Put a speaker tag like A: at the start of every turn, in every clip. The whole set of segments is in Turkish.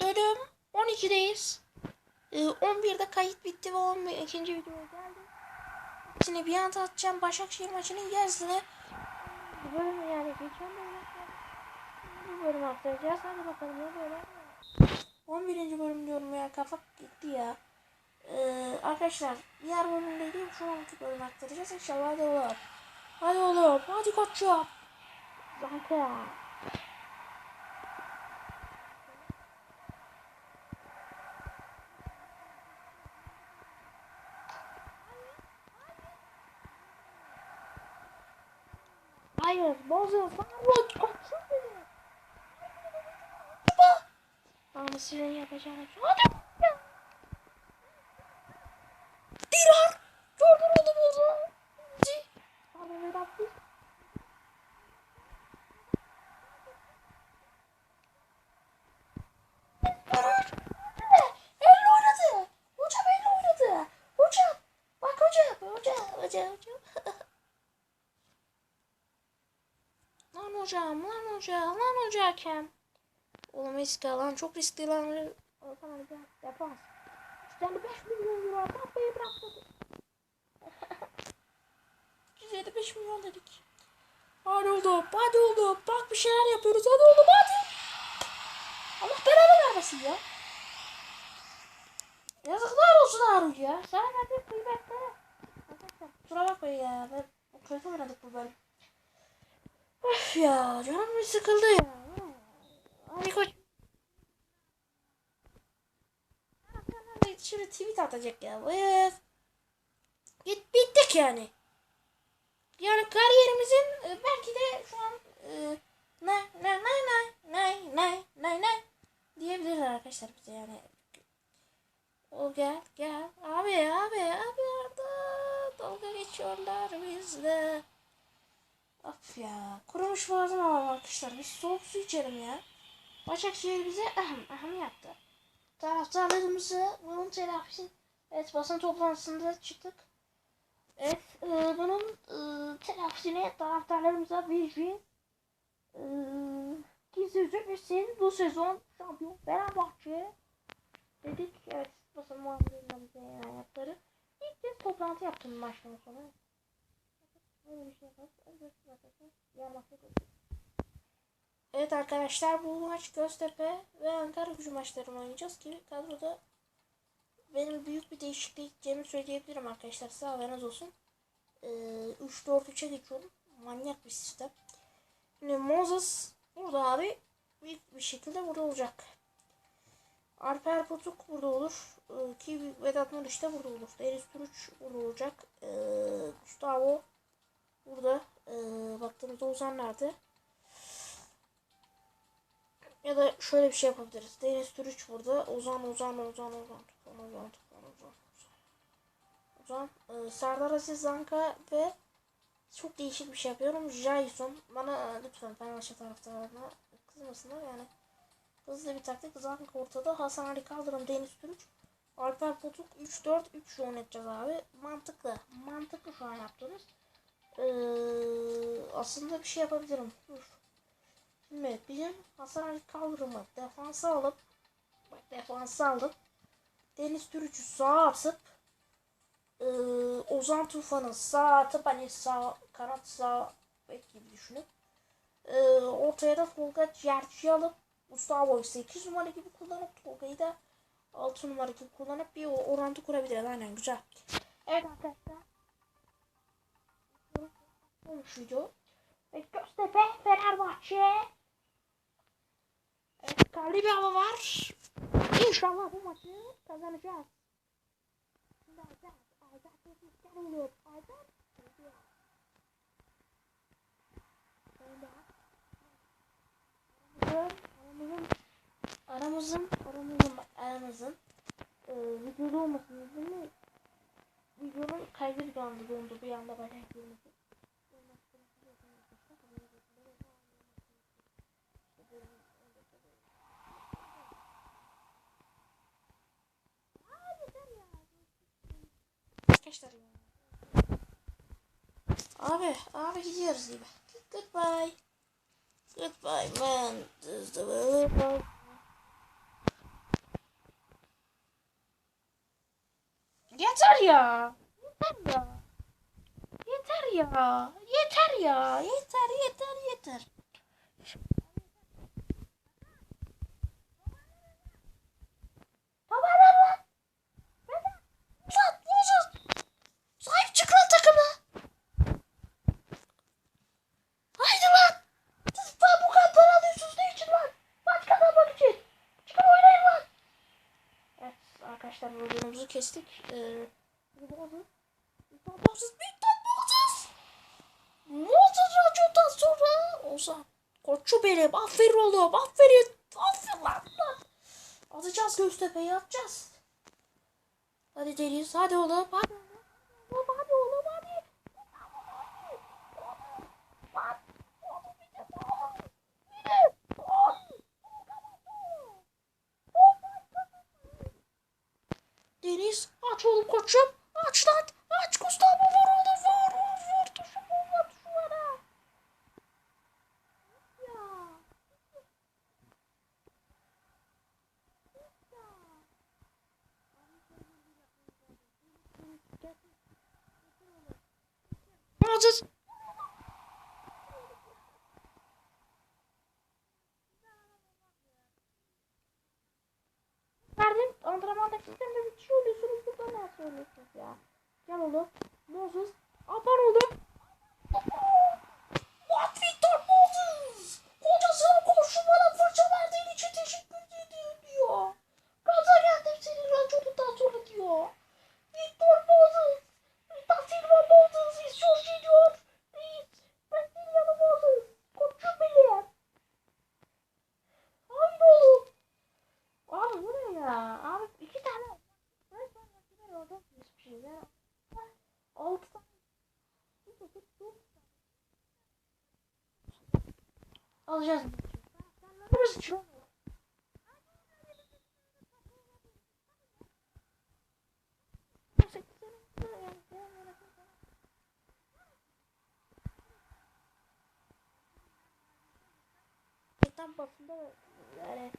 A: bölüm 12'deyiz. Ee, 11'de kayıt bitti ve 11. ikinci videoya geldi. Şimdi bir anda atacağım Başakşehir maçının yarısını. Bu bölüm yani geçen bölüm bu bölüm aktaracağız. Hadi bakalım ne böyle. 11. bölüm diyorum ya kafa gitti ya. Ee, arkadaşlar diğer bölümde değil şu anki bölüm aktaracağız. İnşallah hadi oğlum. Hadi oğlum. Hadi koçum. Kanka. bazı yazılar var. Açın beni. Ama sizin yapacağınız. Hadi. Hocam, lan hocam, lan hocam hakem. Oğlum eski lan çok riskli lan. Hadi gel, defans. 155 milyon euro Mbappe'yi bıraktı. 155 milyon dedik. Hadi oğlum, hadi oğlum. Bak bir şeyler yapıyoruz. Hadi oğlum, hadi. Allah belanı vermesin ya. Yazıklar olsun Harun ya. Sana verdiğim. Arkadaşlar kusura bakmayın ya. Ben kötü oynadık bu bölüm. Of ya canım sıkıldı ya. Hadi koç. Şimdi tweet atacak ya. Evet. Bit bittik yani. Yani kariyerimizin e, belki de şu an e, ne ne ne ne ne ne ne ne diyebilirler arkadaşlar bize yani. O gel gel abi abi abi orada dalga geçiyorlar bizde. Of ya. Kurumuş boğazım alalım arkadaşlar. Bir soğuk su içelim ya. Başakşehir bize ahem ahem yaptı. Taraftarlarımızı bunun telafisi Evet basın toplantısında çıktık. Evet e, bunun e, telafisine taraftarlarımıza bir e, gizli senin bu sezon şampiyon Fenerbahçe dedik. Evet basın muhabirlerinden bize yaptıkları. İlk kez toplantı yaptım maçtan sonra. Evet arkadaşlar bu maç Göztepe ve Ankara gücü maçlarını oynayacağız ki kadroda benim büyük bir değişiklik gideceğimi söyleyebilirim arkadaşlar. Size haberiniz olsun. Ee, 3-4-3'e geçiyorum. Manyak bir sistem. Şimdi Moses burada abi büyük bir şekilde burada olacak. Alper Potuk burada olur. Ee, ki Vedat Muriç de burada olur. Deniz Türüç burada olacak. Ee, Gustavo Burada e, baktığımızda Ozan nerede? Ya da şöyle bir şey yapabiliriz. Deniz Türüç burada. Ozan, Ozan, Ozan, Ozan. Ozan, Tufan, Ozan. Ozan. Ozan. E, Serdar Aziz Zanka ve çok değişik bir şey yapıyorum. Jason. Bana e, lütfen Fenerbahçe taraftarlarına kızmasınlar yani. Hızlı bir taktik. Zanka ortada. Hasan Ali Kaldırım, Deniz Türüç. Alper Potuk 3-4-3 oynatacağız abi. Mantıklı. Mantıklı şu an yaptığımız. Ee, aslında bir şey yapabilirim. Dur. Şimdi bizim Hasan Ali Kaldırım'ı defansa alıp bak defansa alıp Deniz Türüç'ü sağa atıp e, Ozan Tufan'ı sağa atıp hani sağ kanat sağ bek gibi düşünüp e, ortaya da Tolga Cerci alıp Gustavo'yu 8 numara gibi kullanıp Tolga'yı da 6 numara gibi kullanıp bir orantı kurabiliriz. Aynen güzel. Evet arkadaşlar video. Ve Göztepe Fenerbahçe. Evet karlı bir hava var. İnşallah bu maçı kazanacağız. Şimdi Aydat, Aydat Yetişken oluyor. Aydat. Aramızın, aramızın, aramızın, aramızın e, videoda olmasın değil mi? Videonun kaydı bir anda dondu bir anda başa girmesi. arkadaşlar. Abi, abi gidiyoruz gibi. Goodbye. Goodbye man. This is the way Yeter ya. Yeter ya. Yeter ya. Yeter ya. Yeter yeter yeter. Arkadaşlar videomuzu kestik. Ee. Moses bir. Moses racondan sonra Ozan. Koçu benim. Aferin oğlum. Aferin. Aferin lan. lan. Atacağız Göztepe'yi atacağız. Hadi Deniz. Hadi oğlum. Hadi. Hadi. Deniz aç oğlum koçum. Aç lan. Aç Gustavo vur oğlum vur vur vur. Tuşu vur tuşu vur. Ya. Moses. Sistemde bir şey oluyorsunuz. Burada ne söylüyorsunuz ya? Gel oğlum. Moses. Aman oğlum. What Victor Moses? Kocasına bana fırça verdiğin için teşekkür ederim diyor. Gaza geldim senin raconundan sonra diyor. Victor Moses. Da Silva Moses istiyor diyor. Reis. Ben Silva Moses. Koçum benim. Haydi oğlum. Abi bu ne ya? Abi iki tane. Ben sana makine orada bir şey ya. Altı tane. Bir de bir dört tane. Alacağız. Neresi çıkıyor? Tam basında yani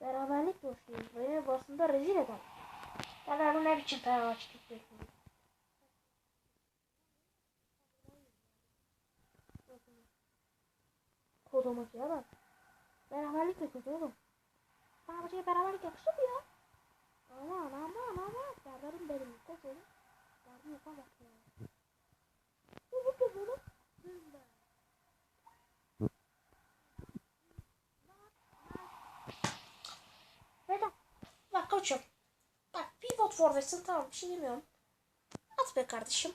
A: beraberlik boşluyoruz. Beni basında rezil eder. Ben ne biçim Fenerbahçe tutuyorsun? Kodumuz ya bak. Beraberlik de kötü oğlum. Fenerbahçe'ye beraberlik yakışır ya? Aman aman aman. Serdar'ım benim. Koş oğlum. Serdar'ım yapamaz ya. Bu bu kız oğlum. Zımba. Neden? Bak koçum. Bak pivot forvetsin tamam bir şey demiyorum. At be kardeşim.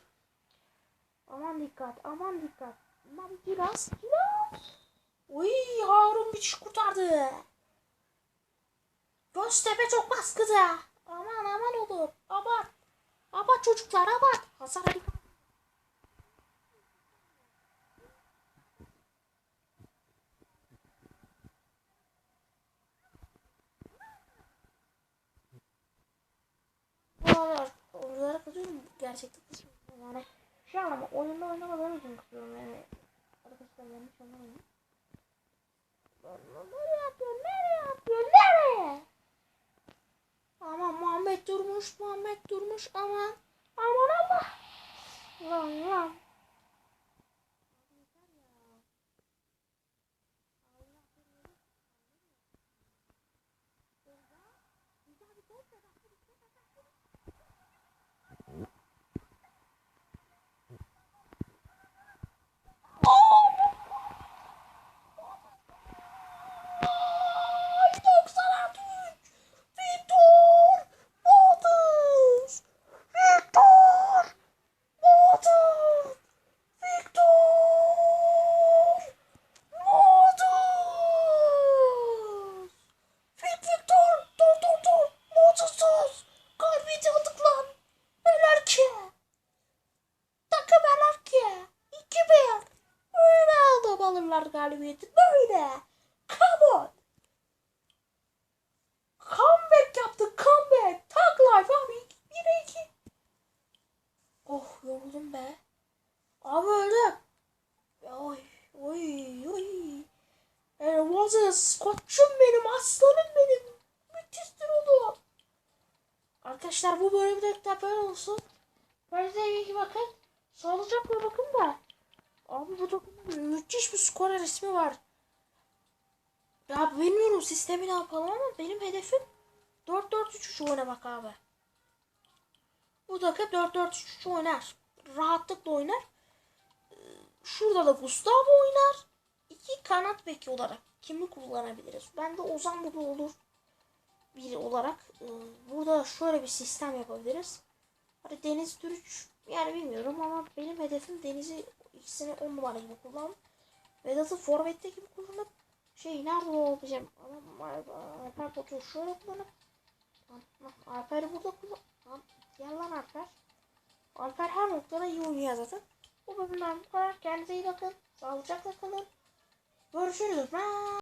A: Aman dikkat aman dikkat. Aman biraz biraz. Uy Harun bir şey kurtardı. Göztepe çok baskıda. Aman aman oğlum. Aman. Aman çocuklar aman. Hasan Ali. Oralar, oralara kızıyorum. Gerçekten kızıyorum. Yani şey ama oyunda oynamadığım için kızıyorum yani. Arkadaşlar yanlış anlamayın. Nereye atıyor? Nereye atıyor? Nereye? Aman Muhammed durmuş. Muhammed durmuş. Aman. Aman Allah. Lan lan. Ay 93. Victor Moses. Victor Moses. Victor Moses. Vic Victor. Dur dur dur. Moses'sız. Galibiyeti aldık lan. Neler ki? Takım neler ki? 2-1. Öyle aldım alırlar galibiyeti. Böyle. Come on. Comeback yaptı comeback. Tag life abi. 1'e 2. Oh yoruldum be. Abi öldüm. Oy oy oy. E, Moses koçum benim aslanım benim. Müthiştir oğlum. Arkadaşlar bu bölümde de böyle olsun. Kendinize iyi bakın. Sağlıcakla bakın da. Abi bu takımda müthiş bir skor resmi var. Ya bilmiyorum sistemi ne yapalım ama benim hedefim 4-4-3 oynamak abi. Bu takım 4-4-3 oynar. Rahatlıkla oynar. Ee, Şurada da Gustavo oynar. İki kanat beki olarak kimi kullanabiliriz? Ben de Ozan Baba olur. Biri olarak. Ee, Burada şöyle bir sistem yapabiliriz. Hani Deniz Türüç yani bilmiyorum ama benim hedefim Deniz'i ikisini 10 numara gibi kullanıp Vedat'ı forvette gibi kullanıp şey nerede olacağım ama Alper Potu şöyle kullanıp Alper'i burada kullan Lan, Gel lan Alper. Alper her noktada iyi oynuyor zaten. Bu bölümden bu kadar. Kendinize iyi bakın. Sağlıcakla kalın. Görüşürüz. Bye.